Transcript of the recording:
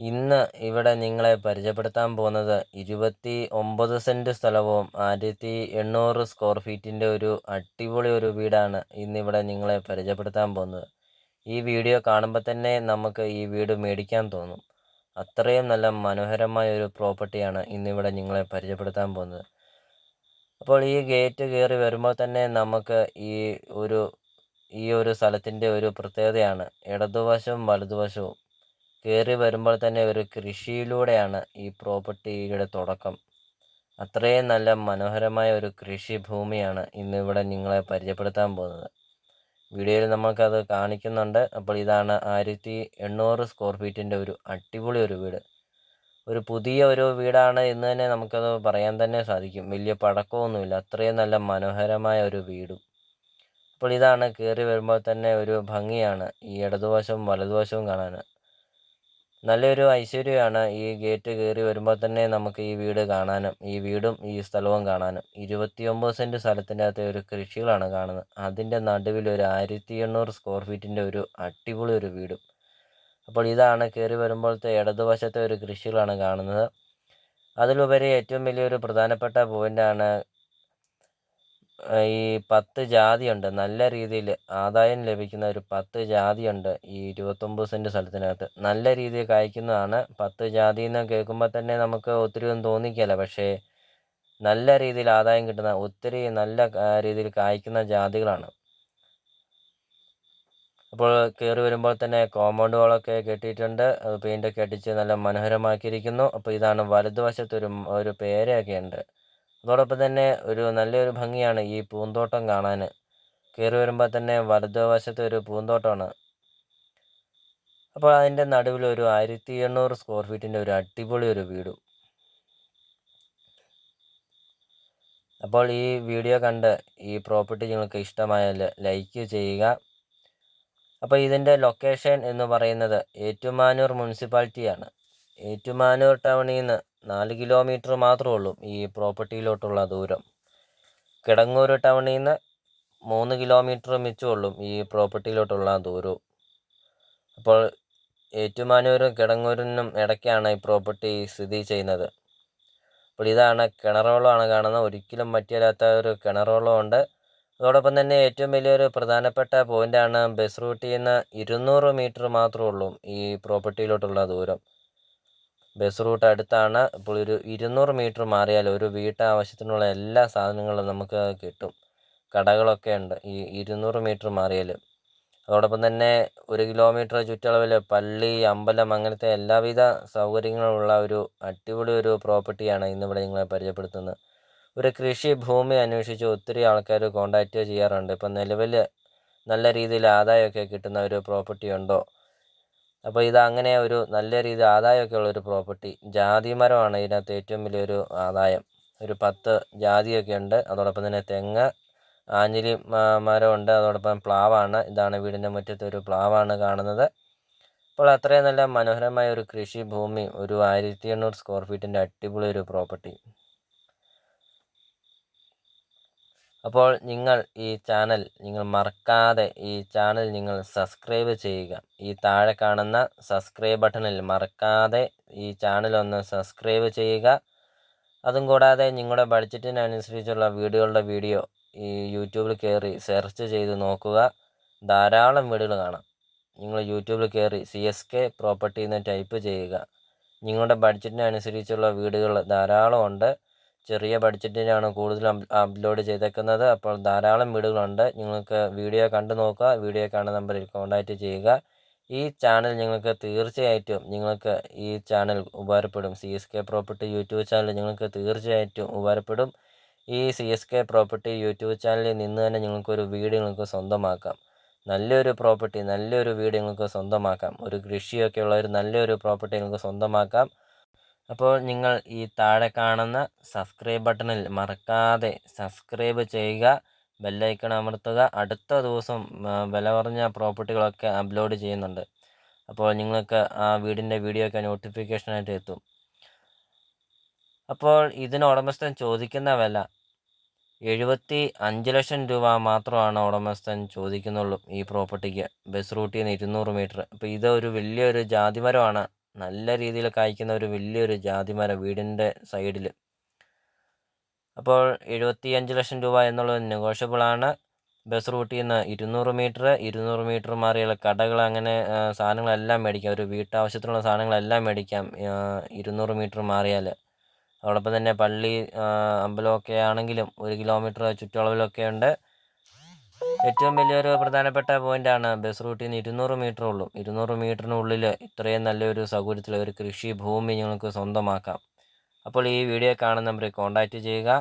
ഇന്ന് ഇവിടെ നിങ്ങളെ പരിചയപ്പെടുത്താൻ പോകുന്നത് ഇരുപത്തി ഒമ്പത് സെന്റ് സ്ഥലവും ആയിരത്തി എണ്ണൂറ് സ്ക്വയർ ഫീറ്റിന്റെ ഒരു അടിപൊളി ഒരു വീടാണ് ഇന്നിവിടെ നിങ്ങളെ പരിചയപ്പെടുത്താൻ പോകുന്നത്. ഈ വീഡിയോ കാണുമ്പോൾ തന്നെ നമുക്ക് ഈ വീട് മേടിക്കാൻ തോന്നും. അത്രയും നല്ല മനോഹരമായ ഒരു പ്രോപ്പർട്ടിയാണ് ഇന്നിവിടെ നിങ്ങളെ പരിചയപ്പെടുത്താൻ പോകുന്നത്. അപ്പോൾ ഈ ഗേറ്റ് കയറി വരുമ്പോൾ തന്നെ നമുക്ക് ഈ ഒരു ഈ ഒരു സ്ഥലത്തിന്റെ ഒരു പ്രത്യേകതയാണ്. ഇടതുവശവും വലതുവശവും കയറി വരുമ്പോൾ തന്നെ ഒരു കൃഷിയിലൂടെയാണ് ഈ പ്രോപ്പർട്ടിയുടെ തുടക്കം. അത്രയും നല്ല മനോഹരമായ ഒരു കൃഷി ഭൂമിയാണ് ഇന്നിവിടെ നിങ്ങളെ പരിചയപ്പെടുത്താൻ പോകുന്നത്. വീഡിയോയിൽ നമുക്കത് കാണിക്കുന്നുണ്ട്. അപ്പോൾ ഇതാണ് ആയിരത്തി എണ്ണൂറ് സ്ക്വയർ ഫീറ്റിന്റെ ഒരു അടിപൊളി ഒരു വീട്. ഒരു പുതിയ ഒരു വീടാണ് എന്ന് തന്നെ നമുക്കത് പറയാൻ തന്നെ സാധിക്കും. വലിയ പഴക്കമൊന്നുമില്ല അത്രയും നല്ല മനോഹരമായ ഒരു വീടും. അപ്പോൾ ഇതാണ് കയറി വരുമ്പോൾ തന്നെ ഒരു ഭംഗിയാണ് ഈ ഇടതുവശവും വലതുവശവും കാണാൻ. നല്ലൊരു ഐശ്വര്യമാണ് ഈ ഗേറ്റ് കയറി വരുമ്പോൾ തന്നെ നമുക്ക് ഈ വീട് കാണാനും ഈ വീടും ഈ സ്ഥലവും കാണാനും. ഇരുപത്തിയൊമ്പത് സെന്റ് സ്ഥലത്തിന്റെ അകത്തെ ഒരു കൃഷികളാണ് കാണുന്നത്. അതിന്റെ നടുവിൽ ഒരു ആയിരത്തി എണ്ണൂറ് സ്ക്വയർ ഫീറ്റിന്റെ ഒരു അടിപൊളി ഒരു വീടും. അപ്പോൾ ഇതാണ് കയറി വരുമ്പോഴത്തെ ഇടതുവശത്തെ ഒരു കൃഷികളാണ് കാണുന്നത്. അതിലുപരി ഏറ്റവും വലിയൊരു പ്രധാനപ്പെട്ട പോയിന്റാണ് ഈ പത്ത് ജാതിയുണ്ട്. നല്ല രീതിയിൽ ആദായം ലഭിക്കുന്ന ഒരു പത്ത് ജാതിയുണ്ട് ഈ ഇരുപത്തൊമ്പത് സെന്റ് സ്ഥലത്തിനകത്ത്. നല്ല രീതിയിൽ കായ്ക്കുന്നതാണ്. പത്ത് എന്ന് കേൾക്കുമ്പോൾ തന്നെ നമുക്ക് ഒത്തിരി ഒന്നും തോന്നിക്കില്ല പക്ഷേ നല്ല രീതിയിൽ ആദായം കിട്ടുന്ന ഒത്തിരി നല്ല രീതിയിൽ കായ്ക്കുന്ന ജാതികളാണ്. അപ്പോൾ കയറി വരുമ്പോൾ തന്നെ കോമ്പൗണ്ട് വാളൊക്കെ കെട്ടിയിട്ടുണ്ട് പെയിന്റൊക്കെ അടിച്ച് നല്ല മനോഹരമാക്കിയിരിക്കുന്നു. അപ്പോൾ ഇതാണ് വലതുവശത്തൊരു ഒരു പേരയൊക്കെ ഉണ്ട്. അതോടൊപ്പം തന്നെ ഒരു നല്ലൊരു ഭംഗിയാണ് ഈ പൂന്തോട്ടം കാണാൻ. കയറി വരുമ്പോൾ തന്നെ വലതുവശത്ത് ഒരു പൂന്തോട്ടമാണ്. അപ്പോൾ അതിന്റെ നടുവിൽ ഒരു ആയിരത്തി എണ്ണൂറ് സ്ക്വയർ ഫീറ്റിന്റെ ഒരു അടിപൊളി ഒരു വീടും. അപ്പോൾ ഈ വീഡിയോ കണ്ട് ഈ പ്രോപ്പർട്ടി നിങ്ങൾക്ക് ഇഷ്ടമായാൽ ലൈക്ക് ചെയ്യുക. അപ്പോൾ ഇതിന്റെ ലൊക്കേഷൻ എന്ന് പറയുന്നത് ഏറ്റുമാനൂർ മുനിസിപ്പാലിറ്റിയാണ്. ഏറ്റുമാനൂർ ടൗണിൽ നിന്ന് നാല് കിലോമീറ്റർ മാത്രമേ ഉള്ളൂ ഈ പ്രോപ്പർട്ടിയിലോട്ടുള്ള ദൂരം. കിടങ്ങൂർ ടൗണിൽ നിന്ന് മൂന്ന് കിലോമീറ്റർ മിച്ചമുള്ളൂ ഈ പ്രോപ്പർട്ടിയിലോട്ടുള്ള ദൂരവും. അപ്പോൾ ഏറ്റുമാനൂരും കിടങ്ങൂരിനും ഇടയ്ക്കാണ് ഈ പ്രോപ്പർട്ടി സ്ഥിതി ചെയ്യുന്നത്. അപ്പോൾ ഇതാണ് കിണറുവെള്ളമാണ് കാണുന്നത്. ഒരിക്കലും പറ്റിയല്ലാത്ത ഒരു കിണറുവെള്ളമുണ്ട് അതോടൊപ്പം തന്നെ ഏറ്റവും വലിയൊരു പ്രധാനപ്പെട്ട പോയിന്റാണ് ബസ് റൂട്ടിൽ നിന്ന് ഇരുന്നൂറ് മീറ്റർ മാത്രമേ ഉള്ളൂ ഈ പ്രോപ്പർട്ടിയിലോട്ടുള്ള ദൂരം. ബസ് റൂട്ട് അടുത്താണ്. അപ്പോൾ ഒരു ഇരുന്നൂറ് മീറ്റർ മാറിയാൽ ഒരു വീട്ടാവശ്യത്തിനുള്ള എല്ലാ സാധനങ്ങളും നമുക്ക് കിട്ടും. കടകളൊക്കെ ഉണ്ട് ഈ ഇരുന്നൂറ് മീറ്റർ മാറിയാൽ. അതോടൊപ്പം തന്നെ ഒരു കിലോമീറ്റർ ചുറ്റളവിൽ പള്ളി അമ്പലം അങ്ങനത്തെ എല്ലാവിധ സൗകര്യങ്ങളുള്ള ഒരു അടിപൊളി ഒരു പ്രോപ്പർട്ടിയാണ് ഇന്നിവിടെ നിങ്ങളെ പരിചയപ്പെടുത്തുന്നത്. ഒരു കൃഷി ഭൂമി അന്വേഷിച്ച് ഒത്തിരി ആൾക്കാർ കോണ്ടാക്റ്റ് ചെയ്യാറുണ്ട്. ഇപ്പം നിലവിൽ നല്ല രീതിയിൽ ആദായമൊക്കെ കിട്ടുന്ന ഒരു പ്രോപ്പർട്ടി ഉണ്ടോ? അപ്പോൾ ഇത് അങ്ങനെ ഒരു നല്ല രീതിയിൽ ആദായമൊക്കെ ഉള്ളൊരു പ്രോപ്പർട്ടി ജാതി മരമാണ് ഇതിനകത്ത് ഏറ്റവും വലിയൊരു ആദായം. ഒരു പത്ത് ജാതിയൊക്കെ ഉണ്ട്. അതോടൊപ്പം തന്നെ തെങ്ങ് ആഞ്ഞിലി മരമുണ്ട് അതോടൊപ്പം പ്ലാവാണ്. ഇതാണ് വീടിന്റെ മുറ്റത്ത് ഒരു പ്ലാവാണ് കാണുന്നത്. അപ്പോൾ അത്രയും നല്ല മനോഹരമായ ഒരു കൃഷി ഭൂമി ഒരു ആയിരത്തി എണ്ണൂറ് സ്ക്വയർ ഫീറ്റിന്റെ അടിപൊളി ഒരു പ്രോപ്പർട്ടി അപ്പോൾ നിങ്ങൾ ഈ ചാനൽ നിങ്ങൾ മറക്കാതെ ഈ ചാനൽ നിങ്ങൾ സബ്സ്ക്രൈബ് ചെയ്യുക. ഈ താഴെ കാണുന്ന സബ്സ്ക്രൈബ് ബട്ടണിൽ മറക്കാതെ ഈ ചാനൽ ഒന്ന് സബ്സ്ക്രൈബ് ചെയ്യുക. അതും കൂടാതെ നിങ്ങളുടെ ബഡ്ജറ്റിനനുസരിച്ചുള്ള വീഡിയോകളുടെ വീഡിയോ ഈ യൂട്യൂബിൽ കയറി സെർച്ച് ചെയ്ത് നോക്കുക. ധാരാളം വീഡിയോകൾ കാണാം. നിങ്ങൾ യൂട്യൂബിൽ കയറി സി എസ് കെ പ്രോപ്പർട്ടി എന്ന് ടൈപ്പ് ചെയ്യുക. നിങ്ങളുടെ ബഡ്ജറ്റിനനുസരിച്ചുള്ള വീടുകൾ ധാരാളം ഉണ്ട്. ചെറിയ ബഡ്ജറ്റിലാണ് കൂടുതലും അപ്ലോഡ് ചെയ്തേക്കുന്നത്. അപ്പോൾ ധാരാളം വീടുകളുണ്ട്. നിങ്ങൾക്ക് വീഡിയോ കണ്ടു നോക്കുക. വീഡിയോ കാണുന്ന നമ്പറിൽ കോൺടാക്റ്റ് ചെയ്യുക. ഈ ചാനൽ നിങ്ങൾക്ക് തീർച്ചയായിട്ടും നിങ്ങൾക്ക് ഈ ചാനൽ ഉപകാരപ്പെടും. C S K property YouTube channel നിങ്ങൾക്ക് തീർച്ചയായിട്ടും ഉപകാരപ്പെടും. ഈ C S K property YouTube ചാനലിൽ നിന്ന് തന്നെ നിങ്ങൾക്കൊരു വീട് നിങ്ങൾക്ക് സ്വന്തമാക്കാം. നല്ലൊരു പ്രോപ്പർട്ടി നല്ലൊരു വീട് നിങ്ങൾക്ക് സ്വന്തമാക്കാം. ഒരു കൃഷിയൊക്കെ ഉള്ള ഒരു നല്ലൊരു പ്രോപ്പർട്ടി നിങ്ങൾക്ക് സ്വന്തമാക്കാം. അപ്പോൾ നിങ്ങൾ ഈ താഴെ കാണുന്ന സബ്സ്ക്രൈബ് ബട്ടണിൽ മറക്കാതെ സബ്സ്ക്രൈബ് ചെയ്യുക ബെല്ലൈക്കൺ അമർത്തുക. അടുത്ത ദിവസം വില കുറഞ്ഞ പ്രോപ്പർട്ടികളൊക്കെ അപ്ലോഡ് ചെയ്യുന്നുണ്ട്. അപ്പോൾ നിങ്ങൾക്ക് ആ വീടിന്റെ വീഡിയോ ഒക്കെ നോട്ടിഫിക്കേഷനായിട്ട് എത്തും. അപ്പോൾ ഇതിന് ഉടമസ്ഥൻ ചോദിക്കുന്ന വില എഴുപത്തി അഞ്ച് ലക്ഷം രൂപ മാത്രമാണ് ഉടമസ്ഥൻ ചോദിക്കുന്നുള്ളൂ ഈ പ്രോപ്പർട്ടിക്ക് ബസ് റൂട്ടിൽ നിന്ന് ഇരുന്നൂറ് മീറ്റർ അപ്പോൾ ഇതൊരു വലിയൊരു ജാതിമരമാണ്. നല്ല രീതിയിൽ കായ്ക്കുന്ന ഒരു വലിയൊരു ജാതിമരം വീടിന്റെ സൈഡിൽ അപ്പോൾ എഴുപത്തിയഞ്ച് ലക്ഷം രൂപ എന്നുള്ളത് നെഗോഷ്യബിളാണ്. ബസ് റൂട്ടിൽ നിന്ന് ഇരുന്നൂറ് മീറ്റർ ഇരുന്നൂറ് മീറ്റർ മാറിയുള്ള കടകൾ അങ്ങനെ സാധനങ്ങളെല്ലാം മേടിക്കാം. ഒരു വീട്ടാവശ്യത്തിനുള്ള സാധനങ്ങളെല്ലാം മേടിക്കാം ഇരുന്നൂറ് മീറ്റർ മാറിയാൽ അതോടൊപ്പം തന്നെ പള്ളി അമ്പലമൊക്കെ ആണെങ്കിലും ഒരു കിലോമീറ്റർ ചുറ്റളവിലൊക്കെ ഉണ്ട്. ഏറ്റവും വലിയൊരു പ്രധാനപ്പെട്ട പോയിന്റാണ് ബസ് റൂട്ടിൽ നിന്ന് ഇരുന്നൂറ് മീറ്റർ ഉള്ളൂ. ഇരുന്നൂറ് മീറ്ററിനുള്ളിൽ ഇത്രയും നല്ലൊരു സൗകര്യത്തിൽ ഒരു കൃഷി ഭൂമി നിങ്ങൾക്ക് സ്വന്തമാക്കാം. അപ്പോൾ ഈ വീഡിയോ കാണുന്ന നമ്പറിൽ കോൺടാക്റ്റ് ചെയ്യുക.